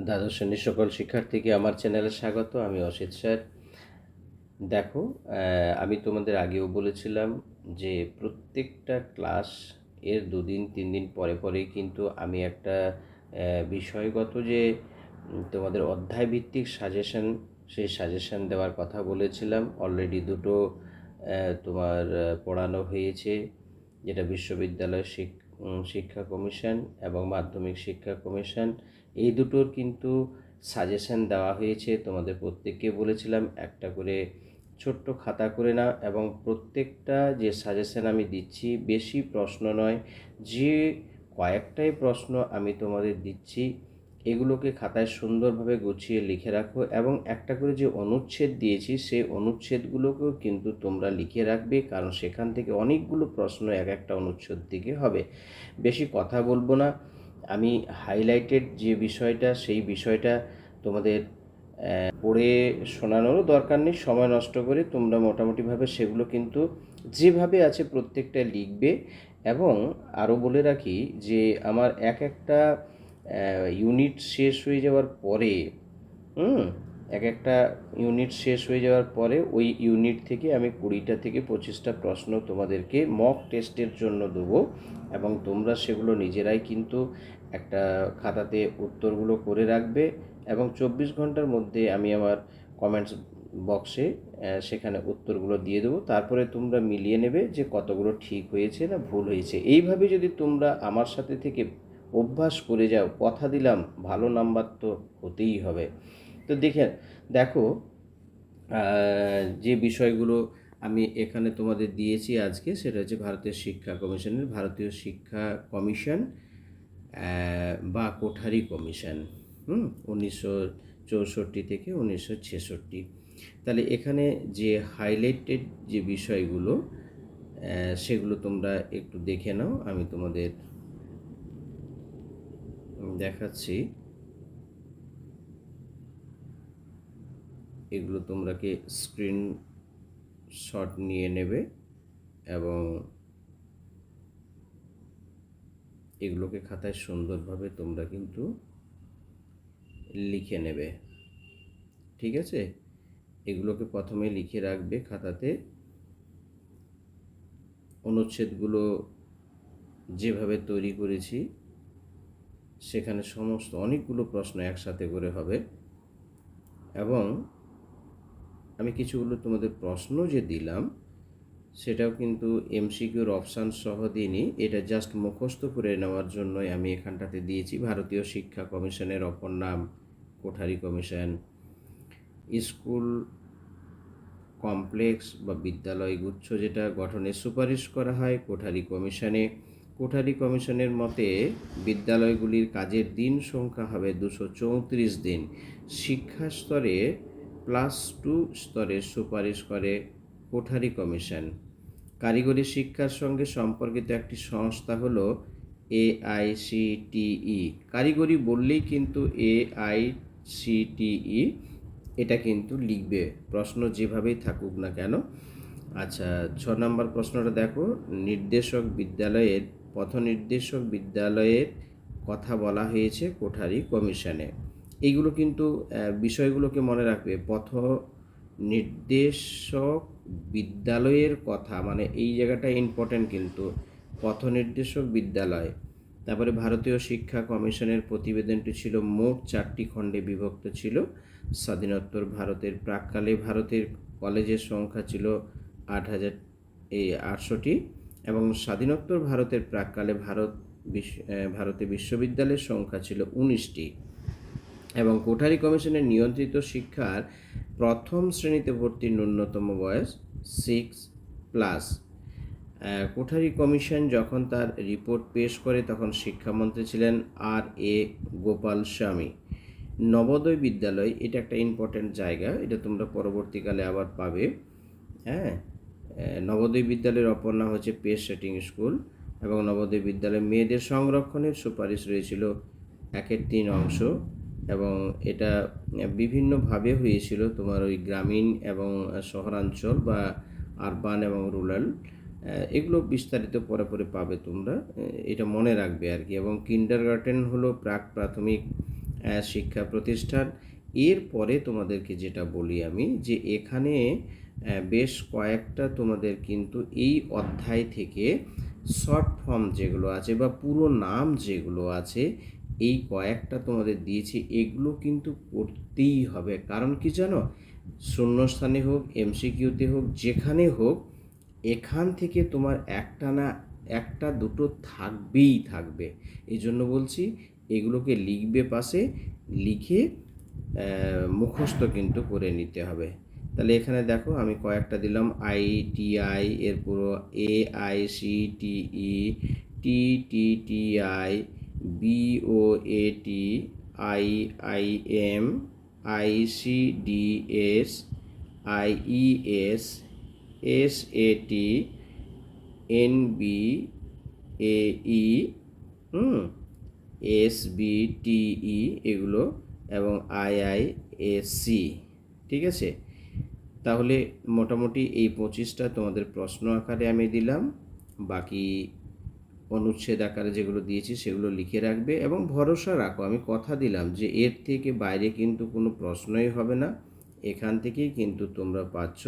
দ্বাদশ শ্রেণির সকল শিক্ষার্থীকে আমার চ্যানেলে স্বাগত আমি অসিত স্যার। দেখো আমি তোমাদের আগেও বলেছিলাম যে প্রত্যেকটা ক্লাস এর দুদিন তিন দিন পরে পরেই কিন্তু আমি একটা বিষয়গত যে তোমাদের অধ্যায় ভিত্তিক সাজেশন সেই সাজেশন দেওয়ার কথা বলেছিলাম। অলরেডি দুটো তোমার পড়ানো হয়েছে যেটা বিশ্ববিদ্যালয় শিক- উম, শিক্ষা কমিশন এবং মাধ্যমিক শিক্ষা কমিশন, এই দুটোর কিন্তু সাজেশন দেওয়া হয়েছে। তোমাদের প্রত্যেককে বলেছিলাম একটা করে ছোট্ট খাতা করে নাও এবং প্রত্যেকটা যে সাজেশন আমি দিচ্ছি বেশি প্রশ্ন নয়, যে কয়েকটাই প্রশ্ন আমি তোমাদের দিচ্ছি এগুলোকে খাতায় সুন্দরভাবে গুছিয়ে লিখে রাখো এবং একটা করে যে অনুচ্ছেদ দিয়েছি, সেই অনুচ্ছেদগুলোকেও কিন্তু তোমরা লিখে রাখবে, কারণ সেখান থেকে অনেকগুলো প্রশ্ন এক একটা অনুচ্ছেদ থেকে হবে। বেশি কথা বলব না। আমি হাইলাইটেড যে বিষয়টা, সেই বিষয়টা তোমাদের পড়ে শোনানোরও দরকার নেই, সময় নষ্ট করে তোমরা মোটামুটিভাবে সেগুলো কিন্তু যেভাবে আছে প্রত্যেকটা লিখবে। এবং আরও বলে রাখি যে আমার এক একটা ইউনিট শেষ হয়ে যাওয়ার পরে, হুম, এক একটা ইউনিট শেষ হয়ে যাওয়ার পরে ওই ইউনিট থেকে আমি কুড়িটা থেকে পঁচিশটা প্রশ্ন তোমাদেরকে মক টেস্টের জন্য দেবো এবং তোমরা সেগুলো নিজেরাই কিন্তু একটা খাতাতে উত্তরগুলো করে রাখবে এবং চব্বিশ ঘণ্টার মধ্যে আমি আমার কমেন্টস বক্সে সেখানে উত্তরগুলো দিয়ে দেবো। তারপরে তোমরা মিলিয়ে নেবে যে কতগুলো ঠিক হয়েছে না ভুল হয়েছে। এইভাবে যদি তোমরা আমার সাথে থেকে অভ্যাস করে যাও, কথা দিলাম, ভালো নাম্বার তো হতেই হবে। তো দেখে দেখো যে বিষয়গুলো আমি এখানে তোমাদের দিয়েছি আজকে, সেটা হচ্ছে ভারতীয় শিক্ষা কমিশনের, ভারতীয় শিক্ষা কমিশন বা কোঠারি কমিশন, হুম, উনিশশো চৌষট্টি থেকে উনিশশো ছেষট্টি। তাহলে এখানে যে হাইলাইটেড যে বিষয়গুলো সেগুলো তোমরা একটু দেখে নাও, আমি তোমাদের দেখাচ্ছি। এগুলো তোমরাকে স্ক্রিন শট নিয়ে নেবে এবং এগুলোকে খাতায় সুন্দরভাবে তোমরা কিন্তু লিখে নেবে। ঠিক আছে? এগুলোকে প্রথমে লিখে রাখবে খাতাতে। অনুচ্ছেদগুলো যেভাবে তৈরি করেছি সেখানে সমস্ত অনেকগুলো প্রশ্ন একসাথে করে হবে। এবং আমি কিছুগুলো তোমাদের প্রশ্ন যে দিলাম, সেটাও কিন্তু এমসিকিউর অপশান সহ দিনই এটা জাস্ট মুখস্থ করে নেওয়ার জন্যই আমি এখানটাতে দিয়েছি। ভারতীয় শিক্ষা কমিশনের অপর নাম কোঠারি কমিশন। স্কুল কমপ্লেক্স বা বিদ্যালয় গুচ্ছ যেটা গঠনের সুপারিশ করা হয় কোঠারি কমিশনে। কোঠারি কমিশনের মতে, বিদ্যালয়গুলির কাজের দিন সংখ্যা হবে দুশো চৌত্রিশ দিন। শিক্ষা স্তরে প্লাস টু স্তরে সুপারিশ করে কোঠারি কমিশন। কারিগরি শিক্ষার সঙ্গে সম্পর্কিত একটি সংস্থা হলো এআইসিটিই। কারিগরি বললেই কিন্তু এআইসিটিই, এটা কিন্তু লিখবে। প্রশ্ন যেভাবেই থাকুক না কেন। আচ্ছা ছ নম্বর প্রশ্নটা দেখো। নির্দেশক বিদ্যালয়ের পথ নির্দেশক বিদ্যালয়ের কথা বলা হয়েছে কোঠারি কমিশনে। এইগুলো কিন্তু বিষয়গুলোকে মনে রাখবে পথ নির্দেশক বিদ্যালয়ের কথা মানে এই জায়গাটা ইম্পর্টেন্ট কিন্তু পথ নির্দেশক বিদ্যালয়। তারপরে ভারতীয় শিক্ষা কমিশনের প্রতিবেদনটি ছিল, মোট চারটি খণ্ডে বিভক্ত ছিল। স্বাধীনোত্তর ভারতের প্রাককালে ভারতের কলেজের সংখ্যা ছিল আট হাজার, এই আটশোটি এবং স্বাধীনোত্তর ভারতের প্রাককালে ভারত ভারতে বিশ্ববিদ্যালয়ের সংখ্যা ছিল উনিশটি এবং কোঠারি কমিশনের নিয়ন্ত্রিত শিক্ষার প্রথম শ্রেণীতে ভর্তির ন্যূনতম বয়স সিক্স প্লাস কোঠারি কমিশন যখন তার রিপোর্ট পেশ করে তখন শিক্ষামন্ত্রী ছিলেন আর এ গোপাল স্বামী। নবোদয় বিদ্যালয়, এটা একটা ইম্পর্ট্যান্ট জায়গা, এটা তোমরা পরবর্তীকালে আবার পাবে। হ্যাঁ? নবোদয় বিদ্যালয়ের অপর নাম হচ্ছে পেস সেটিং স্কুল এবং নবোদয় বিদ্যালয়ে মেয়েদের সংরক্ষণের সুপারিশ রয়েছিল একের তিন অংশ এবং এটা বিভিন্নভাবে হয়েছিল তোমার ওই গ্রামীণ এবং শহরাঞ্চল বা আরবান এবং রুরাল এগুলো বিস্তারিত পরে পরে পাবে তোমরা এটা মনে রাখবে আর কি এবং কিন্ডার গার্ডেন হলো প্রাক প্রাথমিক শিক্ষা প্রতিষ্ঠান। এরপরে তোমাদেরকে যেটা বলি আমি যে এখানে বেশ কয়েকটা তোমাদের কিন্তু এই অধ্যায় থেকে শর্ট ফর্ম যেগুলো আছে বা পুরো নাম যেগুলো আছে, এই কয়েকটা তোমাদের দিয়েছি। এগুলো কিন্তু করতেই হবে। কারণ কি জানো? শূন্যস্থানে হোক, এমসিকিউতে হোক, যেখানে হোক, এখান থেকে তোমার একটা না, একটা দুটো থাকবেই থাকবে। এই জন্য বলছি, এগুলোকে লিখবে পাশে, লিখে মুখস্থ কিন্তু করে নিতে হবে। তাহলে এখানে দেখো আমি কয়েকটা দিলাম আইটিআই এর পুরো A I C T E T T T I B O A T I I M I C D S I E S S A T N B A E hmm S B T E এগুলো এবং I I S C ঠিক আছে? তাহলে মোটামুটি এই পঁচিশটা তোমাদের প্রশ্ন আকারে আমি দিলাম। বাকি অনুচ্ছেদ আকারে যেগুলো দিয়েছি সেগুলো লিখে রাখবে এবং ভরসা রাখো। আমি কথা দিলাম যে এর থেকে বাইরে কিন্তু কোনো প্রশ্নই হবে না। এখান থেকেই কিন্তু তোমরা পাচ্ছ